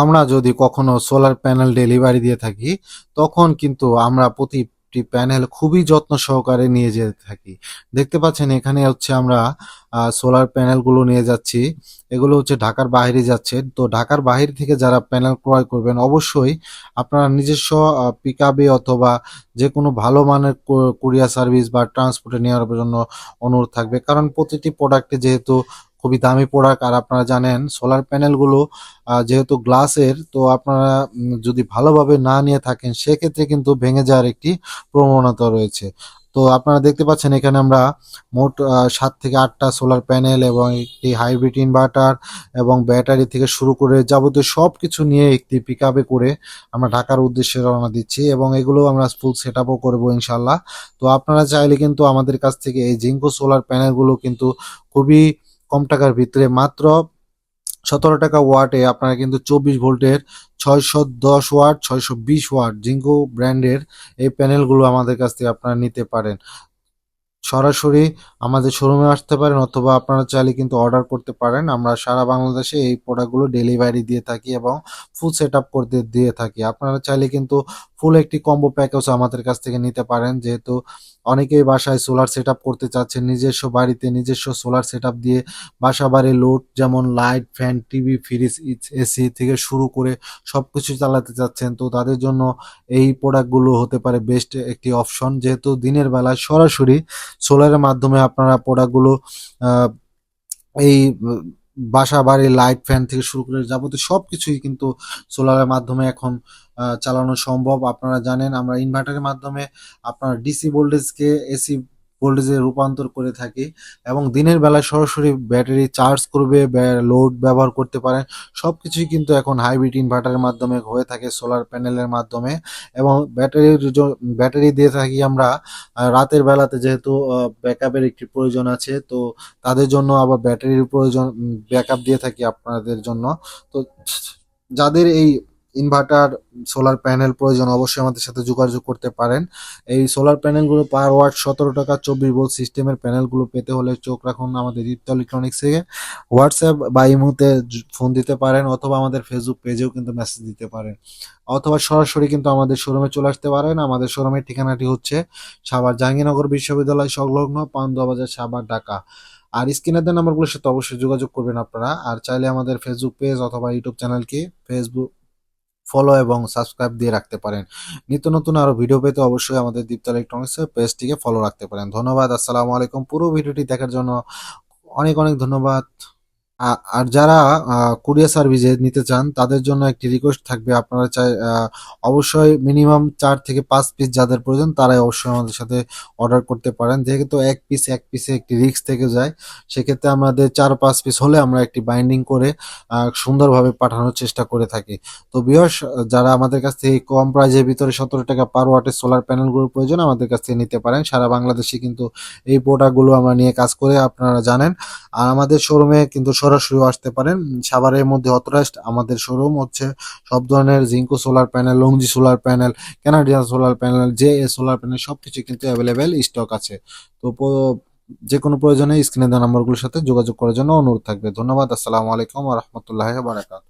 আমরা যদি কখনো সোলার প্যানেল ডেলিভারি দিয়ে থাকি, তখন কিন্তু আমরা প্রতিটি প্যানেল খুবই যত্ন সহকারে নিয়ে যেতে থাকি। দেখতে পাচ্ছেন এখানে হচ্ছে আমরা সোলার প্যানেলগুলো নিয়ে যাচ্ছি। এগুলো হচ্ছে ঢাকার বাইরে যাচ্ছে। তো ঢাকার বাইরে থেকে যারা প্যানেল ক্রয় করবেন, অবশ্যই আপনারা নিজস্ব পিক অথবা যে কোনো ভালো মানের কুরিয়ার সার্ভিস বা ট্রান্সপোর্টে নেওয়ার জন্য অনুরোধ থাকবে। কারণ প্রতিটি প্রোডাক্টে যেহেতু খুবই দামি প্রোডাক্ট আর আপনারা জানেন সোলার প্যানেলগুলো যেহেতু গ্লাসের তো আপনারা যদি ভালোভাবে না নিয়ে থাকেন, সেক্ষেত্রে কিন্তু ভেঙে যাওয়ার একটি প্রবণতা রয়েছে। তো আপনারা দেখতে পাচ্ছেন, এখানে আমরা মোট সাত থেকে আটটা সোলার প্যানেল এবং একটি হাইব্রিড ইনভার্টার এবং ব্যাটারি থেকে শুরু করে যাবতীয় সব কিছু নিয়ে একটি পিক করে আমরা ঢাকার উদ্দেশ্যে রওনা দিচ্ছি এবং এগুলো আমরা ফুল সেট আপও করব ইনশাল্লাহ তো আপনারা চাইলে কিন্তু আমাদের কাছ থেকে এই জিঙ্কো সোলার প্যানেলগুলো কিন্তু খুবই কম টাকার ভিতরে। মাত্র সতেরো টাকা ওয়াটে আপনারা কিন্তু চব্বিশ ভোল্টের ছয়শো দশ ওয়াট, ছয়শো বিশ ওয়াট জিঙ্কো ব্র্যান্ডের এই প্যানেলগুলো আমাদের কাছ থেকে আপনারা নিতে পারেন। সরাসরি আমাদের শোরুমে আসতে পারেন অথবা আপনারা চাইলে কিন্তু অর্ডার করতে পারেন। আমরা সারা বাংলাদেশে এই প্রোডাক্টগুলো ডেলিভারি দিয়ে থাকি এবং ফুল সেট আপ করতে দিয়ে থাকি। আপনারা চাইলে কিন্তু ফুল একটি কম্বো প্যাকেজ আমাদের কাছ থেকে নিতে পারেন। যেহেতু অনেকেই বাসায় সোলার সেট করতে চাচ্ছেন, নিজস্ব বাড়িতে নিজস্ব সোলার সেট দিয়ে বাসা বাড়ি লোড যেমন light fan TV fridge AC থেকে শুরু করে সব কিছু চালাতে চাচ্ছেন, তো তাদের জন্য এই প্রোডাক্টগুলো হতে পারে বেস্ট একটি অপশন যেহেতু দিনের বেলায় সরাসরি সোলারের মাধ্যমে আপনারা প্রোডাক্টগুলো এই বাসা, বাড়ি লাইট ফ্যান থেকে শুরু করে যাবতীয় সব কিছুই কিন্তু সোলারের মাধ্যমে এখন চালানো সম্ভব। আপনারা জানেন, আমরা ইনভার্টারের মাধ্যমে আপনার ডিসি ভোল্টেজকে এসি ভোল্টেজে রূপান্তর করে থাকি এবং দিনের বেলায় সরাসরি ব্যাটারি চার্জ করবে লোড ব্যবহার করতে পারেন। সব কিছুই কিন্তু এখন হাইব্রিড ইনভার্টারের মাধ্যমে হয়ে থাকে সোলার প্যানেলের মাধ্যমে। এবং ব্যাটারির ব্যাটারি দিয়ে থাকি আমরা রাতের বেলাতে যেহেতু ব্যাকআপের একটি প্রয়োজন আছে, তো তাদের জন্য আবার ব্যাটারির প্রয়োজন ব্যাকআপ দিয়ে থাকি আপনাদের জন্য। তো যাদের এই ইনভার্টার, সোলার প্যানেল প্রয়োজন, অবশ্যই আমাদের সাথে যোগাযোগ করতে পারেন। এই সোলার প্যানেলগুলো পার ওয়াট সতেরো টাকা, চব্বিশ ভোল্ট সিস্টেমের প্যানেলগুলো পেতে হলে চোখ রাখুন আমাদের দীপ্ত ইলেকট্রনিক্স থেকে। হোয়াটসঅ্যাপ বা ইমোতে ফোন দিতে পারেন অথবা আমাদের ফেসবুক পেজেও কিন্তু মেসেজ দিতে পারেন। অথবা সরাসরি কিন্তু আমাদের শোরুমে চলে আসতে পারেন। আমাদের শোরুমের ঠিকানাটি হচ্ছে সাভার জাহাঙ্গীরনগর বিশ্ববিদ্যালয় সংলগ্ন পান্দুয়া বাজার সাভার, ঢাকা। আর স্ক্রিনের দেওয়া নাম্বারগুলোর সাথে অবশ্যই যোগাযোগ করবেন আপনারা। আর চাইলে আমাদের ফেসবুক পেজ অথবা ইউটিউব চ্যানেলকে ফেসবুক ফলো এবং সাবস্ক্রাইব দিয়ে রাখতে পারেন। নিত্য নতুন আরও ভিডিও পেতে অবশ্যই আমাদের দীপ্তা ইলেকট্রনিক্সের পেজটিকে ফলো রাখতে পারেন। ধন্যবাদ, আসসালামু আলাইকুম। পুরো ভিডিওটি দেখার জন্য অনেক অনেক ধন্যবাদ। আর যারা কুরিয়ার সার্ভিসে নিতে চান, তাদের জন্য একটি রিকোয়েস্ট থাকবে। আপনারা চাই অবশ্যই মিনিমাম চার থেকে পাঁচ পিস যাদের প্রয়োজন, তারাই অবশ্যই আমাদের সাথে অর্ডার করতে পারেন। যেহেতু এক পিস এক পিসে একটি রিস্ক থেকে যায়, সেক্ষেত্রে আমাদের চার পাঁচ পিস হলে আমরা একটি বাইন্ডিং করে সুন্দরভাবে পাঠানোর চেষ্টা করে থাকি। তো বিয়স যারা আমাদের কাছ থেকে কম প্রাইজের ভিতরে সতেরো টাকা পার ওয়াটের সোলার প্যানেলগুলোর প্রয়োজন, আমাদের কাছ থেকে নিতে পারেন। সারা বাংলাদেশে কিন্তু এই প্রোডাক্টগুলো আমরা নিয়ে কাজ করে, আপনারা জানেন। আর আমাদের শোরুমে কিন্তু সরাসরি আসতে পারেন। সাভারের মধ্যে অথরাইজড আমাদের শোরুম হচ্ছে সব ধরনের Jinko solar panel Longi solar panel Canadian solar panel J A solar panel সব কিছু কিন্তু অ্যাভেলেবেল স্টক আছে। তো যে কোনো প্রয়োজনে স্ক্রিনে দেওয়া নাম্বারগুলোর সাথে যোগাযোগ করার জন্য অনুরোধ থাকবে। ধন্যবাদ, আসসালামু আলাইকুম রহমতুল্লাহ বারাকাত